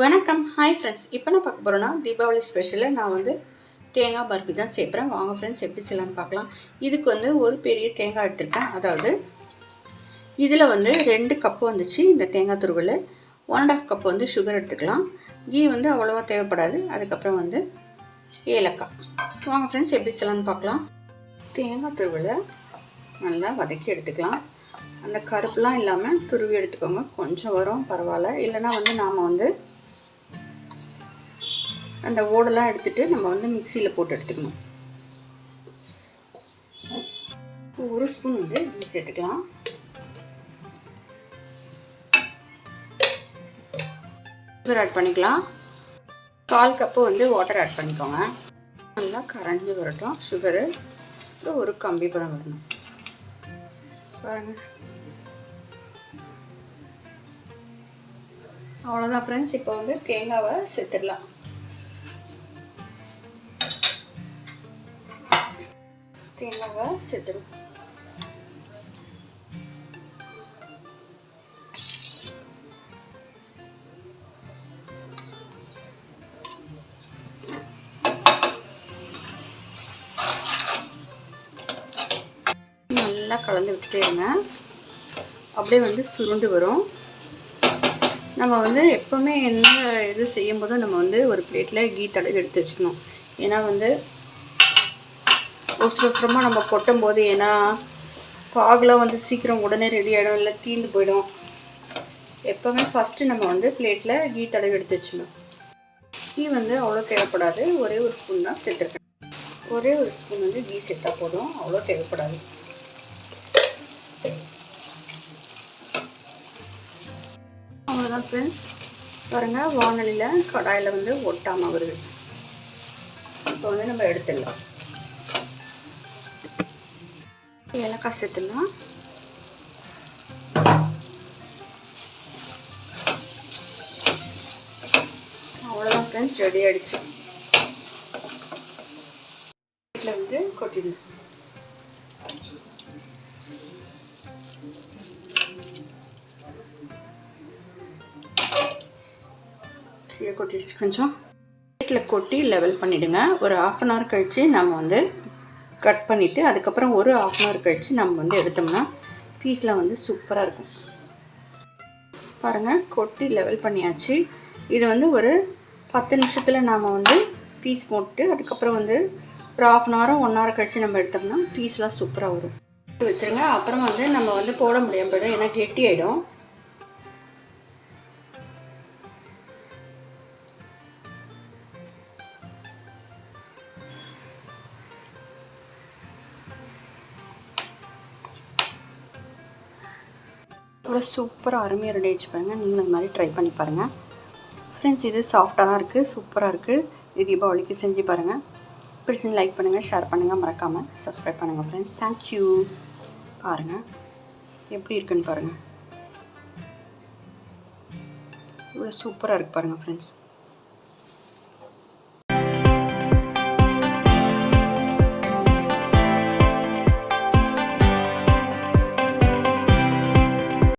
வணக்கம். Hi friends இப்போ நான் பார்க்க போகிறேன்னா தீபாவளி ஸ்பெஷலில் நான் வந்து தேங்காய் பர்ஃபி தான் சேர்க்குறேன் வாங்க ஃப்ரெண்ட்ஸ் எப்படி செய்யலாம்னு பார்க்கலாம். இதுக்கு வந்து ஒரு பெரிய தேங்காய் எடுத்துருக்கேன். அதாவது இதில் வந்து ரெண்டு கப்பு வந்துச்சு இந்த தேங்காய் துருவல். ஒன் அண்ட் ஆஃப் கப் வந்து சுகர் எடுத்துக்கலாம். கீ வந்து அவ்வளோவா தேவைப்படாது. அதுக்கப்புறம் வந்து ஏலக்காய். வாங்க ஃப்ரெண்ட்ஸ் எப்படி செய்யலாம்னு பார்க்கலாம். தேங்காய் துருவலை நல்லா வதக்கி எடுத்துக்கலாம். அந்த கருப்புலாம் இல்லாமல் துருவி எடுத்துக்கோங்க. கொஞ்சம் வரும் பரவாயில்ல. இல்லைன்னா வந்து நாம் வந்து அந்த ஓடெல்லாம் எடுத்துகிட்டு நம்ம வந்து மிக்சியில் போட்டு எடுத்துக்கணும். ஒரு ஸ்பூன் வந்து இட்லி சேர்த்துக்கலாம். சுகர் ஆட் பண்ணிக்கலாம். கால் கப்பு வந்து வாட்டர் ஆட் பண்ணிக்கோங்க. நல்லா கரைஞ்சி வரட்டும். சுகரு அப்புறம் ஒரு கம்பி பதம் வரணும். பாருங்க. அவ்வளோதான் ஃப்ரெண்ட்ஸ் இப்போ வந்து தேங்காவை சேர்த்துடலாம். தேங்காவை சேர்த்துடும் நல்லா கலந்து விட்டுட்டே இருங்க. அப்படியே வந்து சுருண்டு வரும். நம்ம வந்து எப்போவுமே என்ன இது செய்யும்போதும் நம்ம வந்து ஒரு பிளேட்டில் கீ தடவி எடுத்து வச்சுக்கணும். ஏன்னா வந்து அவசர அவசரமாக நம்ம கொட்டும் போது ஏன்னா பாகெலாம் வந்து சீக்கிரம் உடனே ரெடி ஆகிடும் இல்லை தீந்து போயிடும். எப்போவுமே ஃபஸ்ட்டு நம்ம வந்து பிளேட்டில் கீ தடவி எடுத்து வச்சுக்கணும். கீ வந்து அவ்வளோ தேவைப்படாது. ஒரே ஒரு ஸ்பூன் தான் சேர்த்துருக்கேன். ஒரே ஒரு ஸ்பூன் வந்து கீ சேர்த்தா போதும். அவ்வளோ தேவைப்படாது. அவ்வளோதான் ஃப்ரெண்ட்ஸ் பாருங்கள் வானொலியில் கடாயில் வந்து ஒட்டாமல் வருது. இப்போ வந்து நம்ம எடுத்துடலாம். ஏலக்காய் சேர்த்துடலாம் அவ்வளோதான் ஃப்ரெண்ட்ஸ் ரெடி ஆகிடுச்சு வீட்டில் வந்து கொட்டிடலாம் கொட்டிடுச்சு கொஞ்சம். வீட்டில் கொட்டி லெவல் பண்ணிவிடுங்க ஒரு ஆஃப் அன் ஹவர் கழித்து நம்ம வந்து கட் பண்ணிவிட்டு அதுக்கப்புறம் ஒரு ஆஃப் அன் ஹவர் கழித்து நம்ம வந்து எடுத்தோம்னா பீஸில் வந்து சூப்பராக இருக்கும். பாருங்கள் கொட்டி லெவல் பண்ணியாச்சு. இது வந்து ஒரு பத்து நிமிஷத்தில் நாம் வந்து பீஸ் போட்டு அதுக்கப்புறம் வந்து ஒரு ஆஃப் அன் ஹவரும் ஒன் ஹவர் கழித்து நம்ம எடுத்தோம்னா பீஸ்லாம் சூப்பராக வரும். வச்சுருங்க. அப்புறம் வந்து நம்ம வந்து போட முடியாமல் போயிடும். ஏன்னா கெட்டி ஆகிடும் இவ்வளோ சூப்பராக அருமையாக ரெடி ஆகிடுச்சு பாருங்கள் நீங்களும் இந்த மாதிரி ட்ரை பண்ணி பாருங்கள் ஃப்ரெண்ட்ஸ் இது சாஃப்டாக தான் இருக்குது சூப்பராக இருக்குது இது தீபாவளிக்கு செஞ்சு பாருங்கள் பிடிச்சி லைக் பண்ணுங்கள் ஷேர் பண்ணுங்கள் மறக்காமல் சப்ஸ்கிரைப் பண்ணுங்கள் ஃப்ரெண்ட்ஸ் தேங்க்யூ பாருங்கள் எப்படி இருக்குன்னு பாருங்கள் இவ்வளோ சூப்பராக இருக்குது பாருங்கள் ஃப்ரெண்ட்ஸ்